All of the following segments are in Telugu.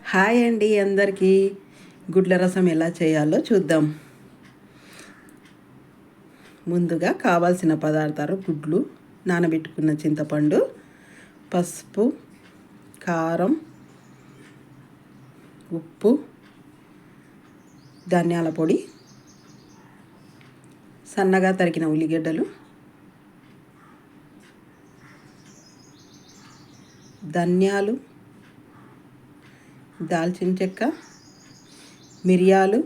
హాయ్ అండి అందరికీ. గుడ్ల రసం ఎలా చేయాలో చూద్దాం. ముందుగా కావాల్సిన పదార్థాలు గుడ్లు నానబెట్టుకున్న చింతపండు పసుపు కారం ఉప్పు ధనియాల పొడి సన్నగా తరిగిన ఉల్లిగడ్డలు ధనియాలు దాల్చిన చెక్క మిరియాలు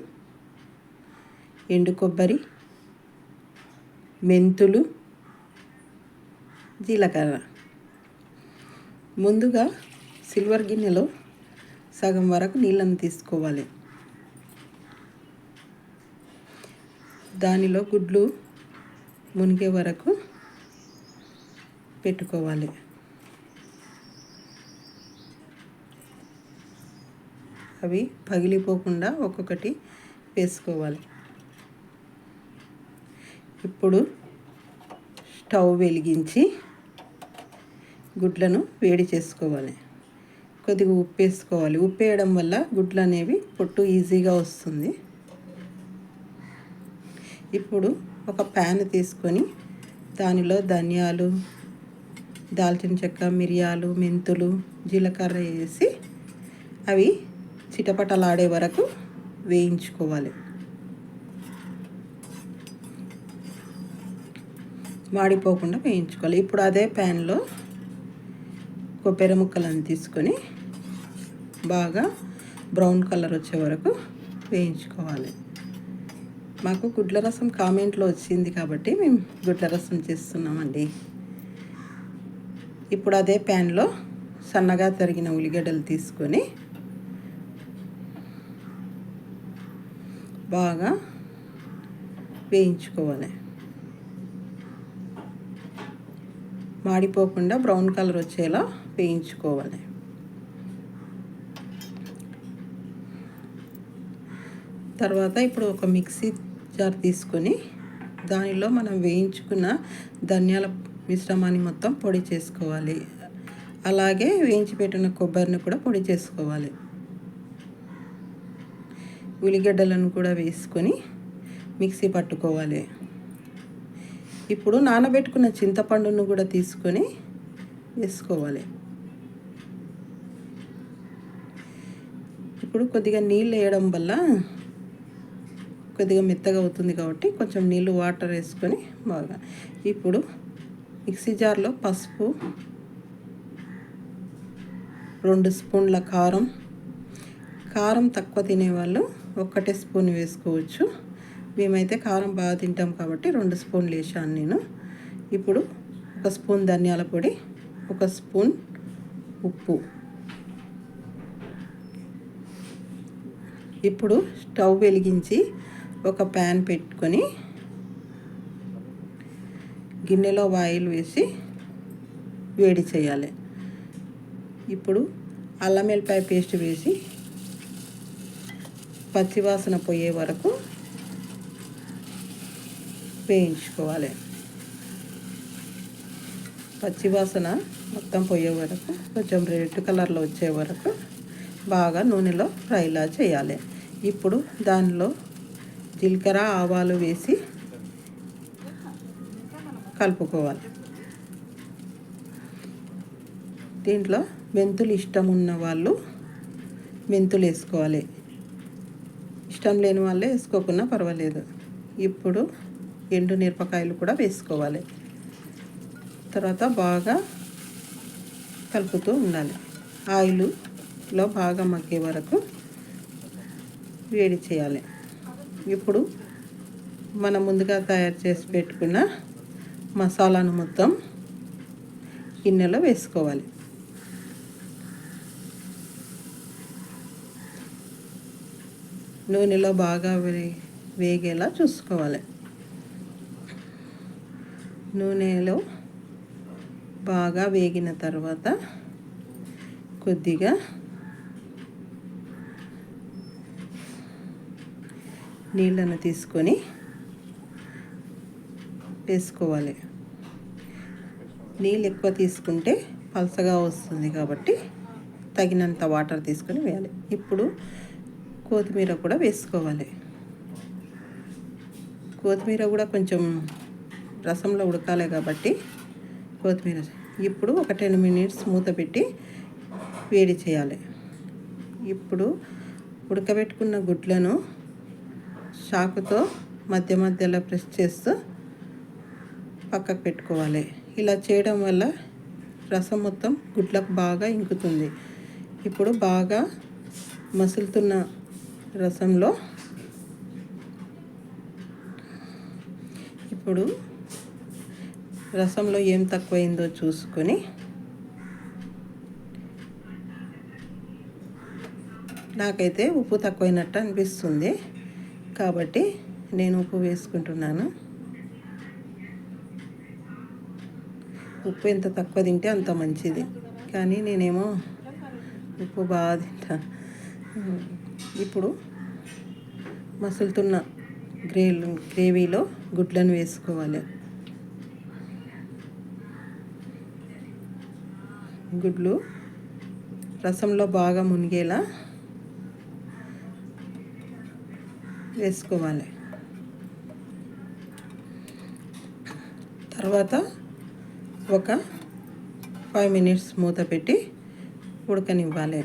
ఎండు కొబ్బరి మెంతులు జీలకర్ర. ముందుగా సిల్వర్ గిన్నెలో సగం వరకు నీళ్ళని తీసుకోవాలి. దానిలో గుడ్లు మునిగే వరకు పెట్టుకోవాలి. అవి పగిలిపోకుండా ఒక్కొక్కటి వేసుకోవాలి. ఇప్పుడు స్టవ్ వెలిగించి గుడ్లను వేడి చేసుకోవాలి. కొద్దిగా ఉప్పు వేసుకోవాలి. ఉప్పు వేయడం వల్ల గుడ్లు అనేవి పొట్టు ఈజీగా వస్తుంది. ఇప్పుడు ఒక ప్యాన్ తీసుకొని దానిలో ధనియాలు దాల్చిన చెక్క మిరియాలు మెంతులు జీలకర్ర వేసి అవి చిటపటలాడే వరకు వేయించుకోవాలి. మాడిపోకుండా వేయించుకోవాలి. ఇప్పుడు అదే ప్యాన్లో కొబ్బరి ముక్కలను తీసుకొని బాగా బ్రౌన్ కలర్ వచ్చే వరకు వేయించుకోవాలి. మాకు గుడ్ల రసం కామెంట్లో వచ్చింది కాబట్టి మేము గుడ్ల రసం చేస్తున్నామండి. ఇప్పుడు అదే ప్యాన్లో సన్నగా తరిగిన ఉల్లిగడ్డలు తీసుకొని బాగా వేయించుకోవాలి. మాడిపోకుండా బ్రౌన్ కలర్ వచ్చేలా వేయించుకోవాలి. తర్వాత ఇప్పుడు ఒక మిక్సీ జార్ తీసుకొని దానిలో మనం వేయించుకున్న ధనియాల మిశ్రమాన్ని మొత్తం పొడి చేసుకోవాలి. అలాగే వేయించి పెట్టిన కొబ్బరిని కూడా పొడి చేసుకోవాలి. ఉల్లిగడ్డలను కూడా వేసుకొని మిక్సీ పట్టుకోవాలి. ఇప్పుడు నానబెట్టుకున్న చింతపండును కూడా తీసుకొని వేసుకోవాలి. ఇప్పుడు కొద్దిగా నీళ్ళు వేయడం వల్ల కొద్దిగా మెత్తగా అవుతుంది కాబట్టి కొంచెం నీళ్ళు వాటర్ వేసుకొని బాగా ఇప్పుడు మిక్సీ జార్లో పసుపు రెండు స్పూన్ల కారం కారం తక్కువ తినేవాళ్ళు ఒక్కటే స్పూన్ వేసుకోవచ్చు. మేమైతే కారం బాగా తింటాం కాబట్టి రెండు స్పూన్లు వేసాను నేను. ఇప్పుడు ఒక స్పూన్ ధనియాల పొడి ఒక స్పూన్ ఉప్పు. ఇప్పుడు స్టవ్ వెలిగించి ఒక ప్యాన్ పెట్టుకొని గిన్నెలో ఆయిల్ వేసి వేడి చేయాలి. ఇప్పుడు అల్లం వెల్లిపాయ పేస్ట్ వేసి పచ్చివాసన పోయే వరకు వేయించుకోవాలి. పచ్చివాసన మొత్తం పోయే వరకు కొంచెం రెడ్ కలర్లో వచ్చే వరకు బాగా నూనెలో ఫ్రైలా చేయాలి. ఇప్పుడు దానిలో జీలకర్ర ఆవాలు వేసి కలుపుకోవాలి. దీంట్లో మెంతులు ఇష్టం ఉన్న వాళ్ళు మెంతులు వేసుకోవాలి. ఇష్టం లేని వాళ్ళే వేసుకోకున్నా పర్వాలేదు. ఇప్పుడు ఎండు మిరపకాయలు కూడా వేసుకోవాలి. తర్వాత బాగా కలుపుతూ ఉండాలి. ఆయిల్లో బాగా మగ్గే వరకు వేడి చేయాలి. ఇప్పుడు మనం ముందుగా తయారు చేసి పెట్టుకున్న మసాలాను మొత్తం గిన్నెలో వేసుకోవాలి. నూనెలో బాగా వేగేలా చూసుకోవాలి. నూనెలో బాగా వేగిన తర్వాత కొద్దిగా నీళ్ళను తీసుకొని వేసుకోవాలి. నీళ్ళు ఎక్కువ తీసుకుంటే పలసగా వస్తుంది కాబట్టి తగినంత వాటర్ తీసుకొని వేయాలి. ఇప్పుడు కొత్తిమీర కూడా వేసుకోవాలి. కొత్తిమీర కూడా కొంచెం రసంలో ఉడకాలి కాబట్టి కొత్తిమీర ఇప్పుడు ఒక టెన్ మినిట్స్ మూత పెట్టి వేడి చేయాలి. ఇప్పుడు ఉడకబెట్టుకున్న గుడ్లను చాకుతో మధ్య మధ్యలో ప్రెస్ చేస్తూ పక్కకు పెట్టుకోవాలి. ఇలా చేయడం వల్ల రసం మొత్తం గుడ్లకు బాగా ఇంకుతుంది. ఇప్పుడు బాగా మసులుతున్న రసంలో ఇప్పుడు రసంలో ఏం తక్కువైందో చూసుకొని నాకైతే ఉప్పు తక్కువైనట్టు అనిపిస్తుంది. కాబట్టి నేను ఉప్పు వేసుకుంటున్నాను. ఉప్పు ఎంత తక్కువ తింటే అంత మంచిది. కానీ నేనేమో ఉప్పు బాగా తింటా. ఇప్పుడు మసులుతున్న గ్రే గ్రేవీలో గుడ్లను వేసుకోవాలి. గుడ్లు రసంలో బాగా మునిగేలా వేసుకోవాలి. తర్వాత ఒక ఫైవ్ మినిట్స్ మూత పెట్టి ఉడకనివ్వాలి.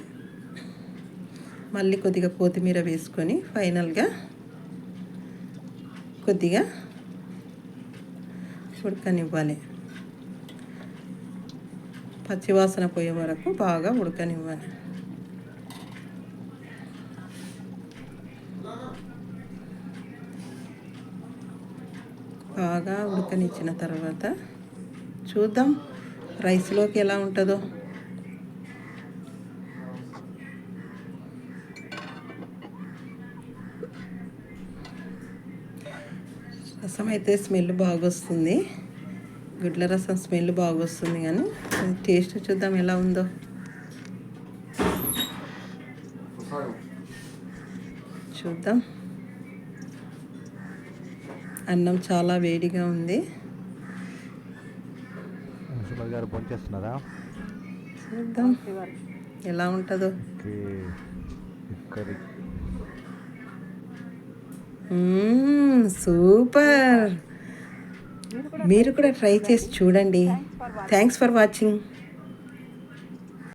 మళ్ళీ కొద్దిగా కొత్తిమీర వేసుకొని ఫైనల్గా కొద్దిగా ఉడకనివ్వాలి. పచ్చివాసన పోయే వరకు బాగా ఉడకనివ్వాలి. బాగా ఉడకనిచ్చిన తర్వాత చూద్దాం రైస్లోకి ఎలా ఉంటుందో. రసం అయితే స్మెల్ బాగా వస్తుంది గుడ్ల రసం స్మెల్ బాగా వస్తుంది కానీ టేస్ట్ చూద్దాం ఎలా ఉందో. చూద్దాం. అన్నం చాలా వేడిగా ఉంది. చూద్దాం. ఎలా ఉంటుందో. సూపర్. మీరు కూడా ట్రై చేసి చూడండి. Thanks for watching